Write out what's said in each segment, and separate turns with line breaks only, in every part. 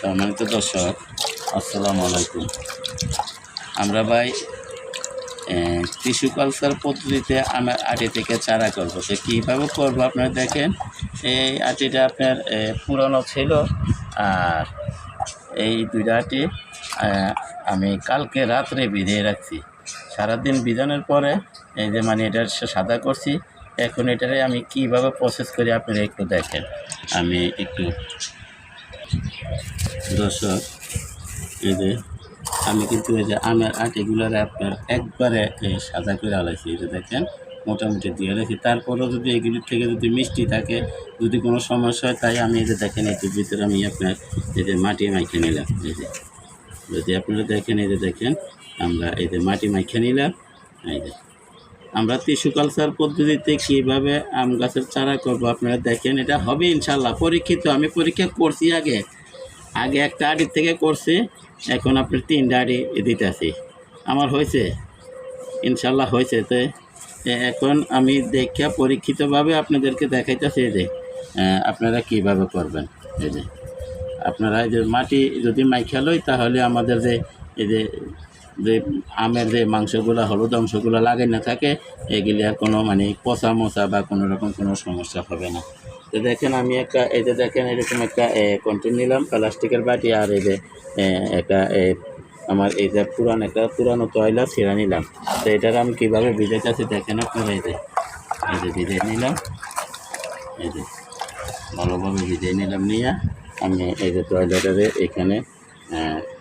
সম্মানিত দর্শক, আসসালামু আলাইকুম। আমরা ভাই টিস্যু কালচার পদ্ধতিতে আমার আটি থেকে চারা করব। তো কীভাবে করব আপনারা দেখেন, এই আটিটা আপনার পুরনো ছিল। আর এই দুইটা আটি আমি কালকে রাত্রে ভিজিয়ে রাখছি। সারাদিন ভিজানোর পরে, এই যে মানে এটা সাদা করছি। এখন এটারে আমি কীভাবে প্রসেস করি আপনারা একটু দেখেন। আমি একটু দর্শক, এই যে আমি কিন্তু এই যে আমের আটিগুলার আপনার একবারে সাদা করে আলাইছি এটা দেখেন, মোটামুটি দিয়ে রেখেছি তারপরেও যদি এগুলির থেকে যদি মিষ্টি থাকে, যদি কোনো সমস্যা হয়, তাই আমি যে দেখেন এটির ভিতরে আমি আপনার এই যে মাটি মাইখে নিলাম, এই যে। যদি আপনারা দেখেন, এই যে দেখেন, আমরা এই যে মাটি মাইখে নিলাম, এই যে। আমরা টিস্যু কালচার পদ্ধতিতে কীভাবে আম গাছের চারা করব, আপনারা দেখেন, এটা হবে ইনশাল্লাহ, পরীক্ষিত, আমি পরীক্ষা করছি আগে। আগে একটা আড়ি থেকে করছি, এখন আপনার তিনটা আড়ি দিতেছি আমার হয়েছে ইনশাল্লাহ হয়েছে। তো এখন আমি দেখা পরীক্ষিতভাবে আপনাদেরকে দেখাইতেছি যে আপনারা কীভাবে করবেন। এই যে, আপনারা যে মাটি যদি মাইখা লই, তাহলে আমাদের যে, এই যে যে আমের যে মাংসগুলো, হলুদ অংশগুলো লাগাই না থাকে, এগুলি আর কোনো মানে পচা মচা বা কোনো রকম কোনো সমস্যা হবে না। তো দেখেন আমি একটা, এই যে দেখেন এরকম একটা কন্টেন নিলাম, প্লাস্টিকের বাটি আর এই যে একটা আমার এই যে পুরান একটা পুরানো তয়লা ছিঁড়া নিলাম। তো এটার আমি কীভাবে ভিজাইতেছি দেখেন আপনারা এই যে এই যে ভিজে নিলাম, এই যে ভালোভাবে ভিজিয়ে নিলাম নিয়ে আমি এই যে টয়লেটারে এখানে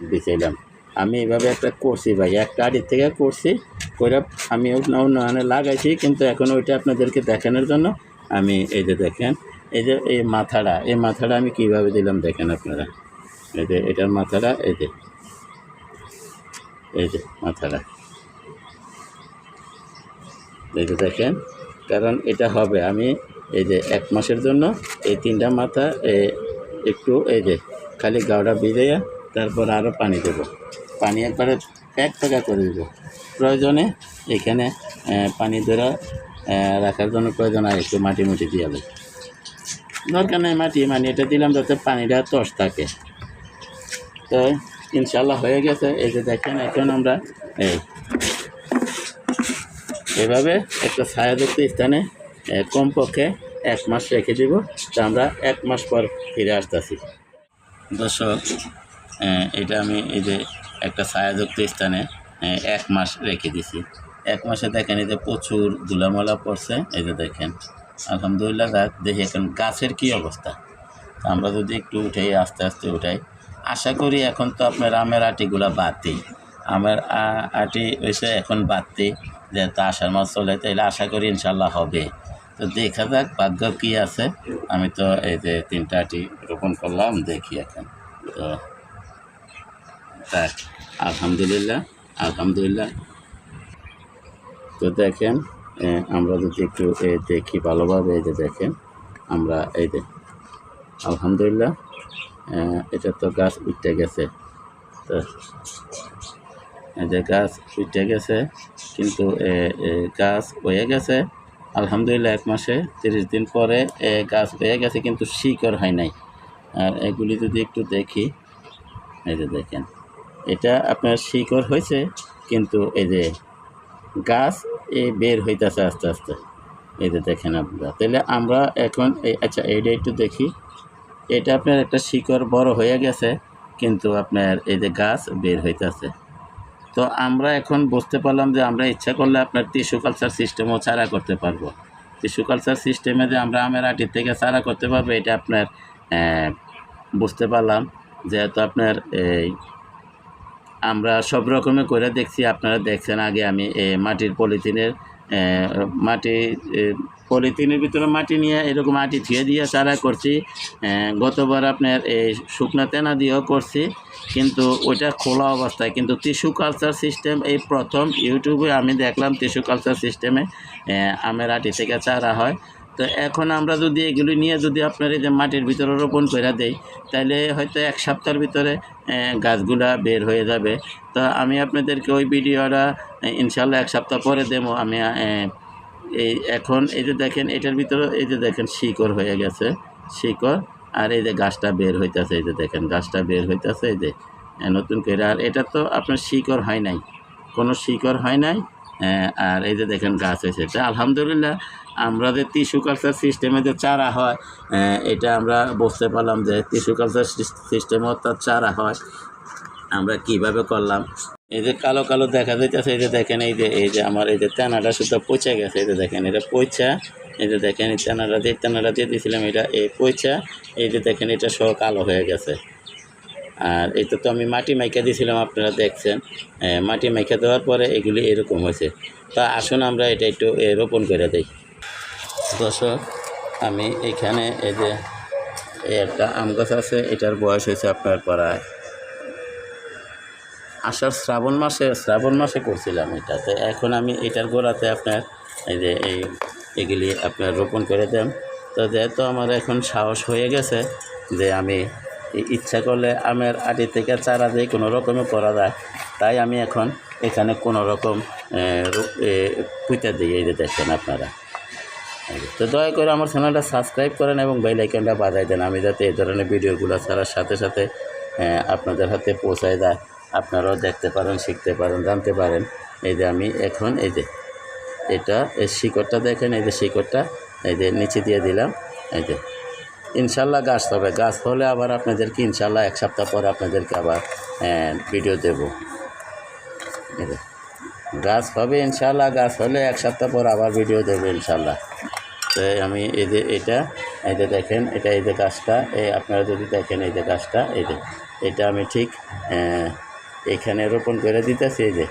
বিছাইলাম। আমি এভাবে একটা করছি ভাই। একটা আড়ির থেকে করছি করে আমি অন্য লাগাইছি, কিন্তু এখন ওইটা আপনাদেরকে দেখানোর জন্য আমি এই যে দেখেন, এই যে এই মাথাটা এই মাথাটা আমি কীভাবে দিলাম দেখেন আপনারা। এই যে এটার মাথাটা, এই যে এই যে মাথাটা। এই যে দেখেন, কারণ এটা হবে আমি এই যে এক মাসের জন্য এই তিনটা মাথা একটু এই যে খালি গাওটা ভিজাইয়া তারপর আরও পানি দেবো। পানি একবারে এক টাকা করে দেবো। প্রয়োজনে এখানে পানি ধরা রাখার জন্য প্রয়োজন আর একটু মাটি মুটি দিয়ে দেবো। দরকার নেই মাটি মানে এটা দিলাম যাতে পানিটা তস থাকে। তো ইনশাল্লাহ হয়ে গেছে। এই যে দেখেন, এখন আমরা এই এভাবে একটা ছায়াযুক্ত স্থানে কমপক্ষে এক মাস রেখে দিব। তা আমরা এক মাস পর ফিরে আসতেছি। দর্শক এটা আমি এই যে একটা ছায়াযুক্ত স্থানে এক মাস রেখে দিছি। এক মাসে দেখেন এই যে প্রচুর ধুলামলা পড়ছে, এই যে দেখেন। আলহামদুলিল্লাহ দেখ দেখি এখন গাছের কি অবস্থা। আমরা যদি একটু উঠাই আস্তে আস্তে উঠাই, আশা করি এখন তো আপনার আমের আটিগুলা বাদতেই আমের আটি হয়েছে এখন বাদতেই যেহেতু আষাঢ় মাস চলে, তাইলে আশা করি ইনশাল্লাহ হবে। তো দেখা যাক, ভাগ্য কী আছে। আমি তো এই যে তিনটা আটি রোপণ করলাম, দেখি এখন। তো তাক আলহামদুলিল্লাহ আলহামদুলিল্লাহ। তো দেখেন আমরা যদি একটু দেখি ভালোভাবে এই যে দেখেন আমরা এই যে আলহামদুলিল্লাহ এটা তো গাছ উঠতে গেছে। তো যে গাছ উঠতে গেছে কিন্তু গাছ হয়ে গেছে আলহামদুলিল্লাহ এক মাসে তিরিশ দিন পরে এ, গাছ হয়ে গেছে কিন্তু শিকড় হয় নাই। আর এগুলি যদি একটু দেখি এই যে দেখেন এটা আপনার শিকড় হয়েছে, কিন্তু এই যে গাছ এই বের হইতেছে আস্তে আস্তে। এই যে দেখেন আপনারা। তাহলে আমরা এখন এই আচ্ছা এইটা একটু দেখি। এটা আপনার একটা শিকড় বড় হয়ে গেছে, কিন্তু আপনার এই যে গাছ বের হইতেছে। তো আমরা এখন বুঝতে পারলাম যে আমরা ইচ্ছা করলে আপনার টিস্যু কালচার সিস্টেমও চারা করতে পারব। টিস্যু কালচার সিস্টেমে যে আমরা আমের আটির থেকে চারা করতে পারব, এটা আপনার বুঝতে পারলাম। যেহেতু আপনার এই আমরা সব রকমের করে দেখছি, আপনারা দেখছেন আগে আমি মাটির পলিথিনের মাটি পলিথিনের ভিতরে মাটি নিয়ে এরকম মাটি ধুয়ে দিয়ে চারা করছি। গতবার আপনার এই শুকনো তেনা দিয়েও করছি, কিন্তু ওইটা খোলা অবস্থায়। কিন্তু টিস্যু কালচার সিস্টেম এই প্রথম ইউটিউবে আমি দেখলাম টিস্যু কালচার সিস্টেমে আমের আটি থেকে চারা হয়। তো এখন আমরা যদি এগুলি নিয়ে যদি আপনার এই যে মাটির ভিতরে রোপণ করে দেই তাহলে হয়তো এক সপ্তাহের ভিতরে গাছগুলা বের হয়ে যাবে। তো আমি আপনাদেরকে ওই ভিডিওটা ইনশাল্লাহ এক সপ্তাহ পরে দেবো। আমি এই এখন এই যে দেখেন, এটার ভিতরে এই যে দেখেন শিকড় হয়ে গেছে, শিকড়। আর এই যে গাছটা বের হইতেছে, এই যে দেখেন, গাছটা বের হইতেছে, এই যে নতুন করে আর এটা তো আপনার শিকড় হয় নাই, কোনো শিকড় হয় নাই। আর এই যে দেখেন গাছ হয়েছে। এটা আলহামদুলিল্লাহ আমরা যে টিস্যু কালচার সিস্টেমে যে চারা হয় এ, এটা আমরা বুঝতে পারলাম যে টিস্যু কালচার সিস্টেমে অর্থাৎ চারা হয়। আমরা কীভাবে করলাম? এই যে কালো কালো দেখা যাইতেছে এই যে দেখেন এই যে এই যে আমার এই যে তেনাটা শুধু পচে গেছে এই যে দেখেন এটা পয়সা এই যে দেখেন এই তেনাটা দিয়ে তেনাটা দিয়ে দিয়েছিলাম এটা এই পয়সা এই যে দেখেন এটা সহ কালো হয়ে গেছে। আর এটা তো আমি মাটি মাইকা দিয়েছিলাম আপনারা দেখছেন। মাটি মাইকা দেওয়ার পরে এগুলি এরকম হয়েছে। তা আসুন আমরা এটা একটু রোপণ করে দিই। দর্শক, আমি এখানে এই যে একটা আম গাছ আছে, এটার বয়স হয়েছে আপনার প্রায় আষাঢ় শ্রাবণ মাসে শ্রাবণ মাসে করছিলাম এটাতে এখন আমি এটার গোড়াতে আপনার, এই যে, এই এগুলি আপনার রোপণ করে দেন। তো যেহেতু আমার এখন সাহস হয়ে গেছে যে আমি ইচ্ছা করলে আমের আটি থেকে চারা দিয়ে কোনো রকমে করা যায়। তাই আমি এখন এখানে কোনো রকম পুঁতে দিই, এই দেখেন আপনারা। তো দয়া করে আমার চ্যানেলটা সাবস্ক্রাইব করেন এবং বেল আইকনটা বাজাই দেন। আমি যাতে এই ধরনের ভিডিওগুলো ছাড়ার সাথে সাথে আপনাদের হাতে পৌঁছায় দেয় আপনারাও দেখতে পারেন, শিখতে পারেন, জানতে পারেন। এই যে আমি এখন, এই যে, এটা, এই শিকড়টা দেখেন, এই যে শিকড়টা, এই যে নিচে দিয়ে দিলাম। এই যে ইনশাল্লাহ গাছ হবে গাছ হলে আবার আপনাদেরকে ইনশাল্লাহ এক সপ্তাহ পরে আপনাদেরকে আবার ভিডিও দেবো। এই গাছ হবে ইনশাল্লাহ, গাছ হলে এক সপ্তাহ পর আবার ভিডিও দেবো ইনশাল্লাহ। তো আমি এই যে এটা, এই যে দেখেন, এটা এই যে গাছটা, এই আপনারা যদি দেখেন এই যে গাছটা, এই যে, এটা আমি ঠিক এখানে রোপণ করে দিতেছি, এই যে,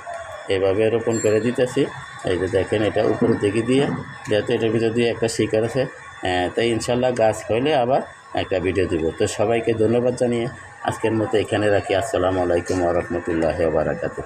এভাবে রোপণ করে দিতেছি। এই যে দেখেন, এটা উপরের দিকে দিয়ে, যেহেতু এটার ভিতর দিয়ে একটা শিকার আছে আহ, তাই ইনশাল্লাহ গাছ হইলে আবার একটা ভিডিও দেব। তো সবাইকে ধন্যবাদ জানিয়ে আজকের মতো এখানে রাখি। আসসালামু আলাইকুম ওরহমতুল্লাহ বারাকাতু